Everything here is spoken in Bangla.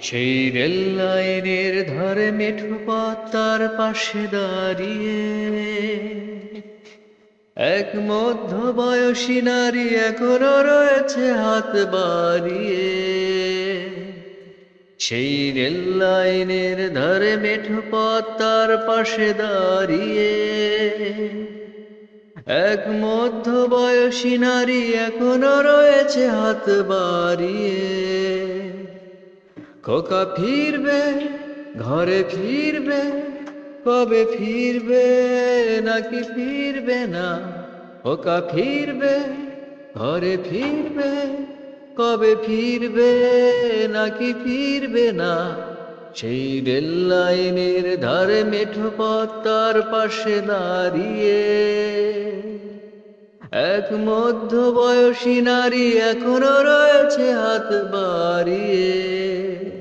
সেই রেল লাইনের ধারে মেঠো তার পাশে দাঁড়িয়ে এক মধ্য বয়সী নারী এখনও রয়েছে হাত বাড়িয়ে। সেই রেল লাইনের ধারে মেঠো তার পাশে দাঁড়িয়ে এক মধ্য বয়সী নারী এখনও রয়েছে হাত বাড়িয়ে। খোকা ফিরবে, ঘরে ফিরবে, কবে ফিরবে, নাকি ফিরবে না? খোকা ফিরবে, ঘরে ফিরবে, কবে ফিরবে, নাকি ফিরবে না? সেই রেল লাইনের ধারে মেঠো পথ তার পাশে দাঁড়িয়ে। এক মধ্য বয়সী নারী এখনও রয়েছে হাত বাড়িয়ে।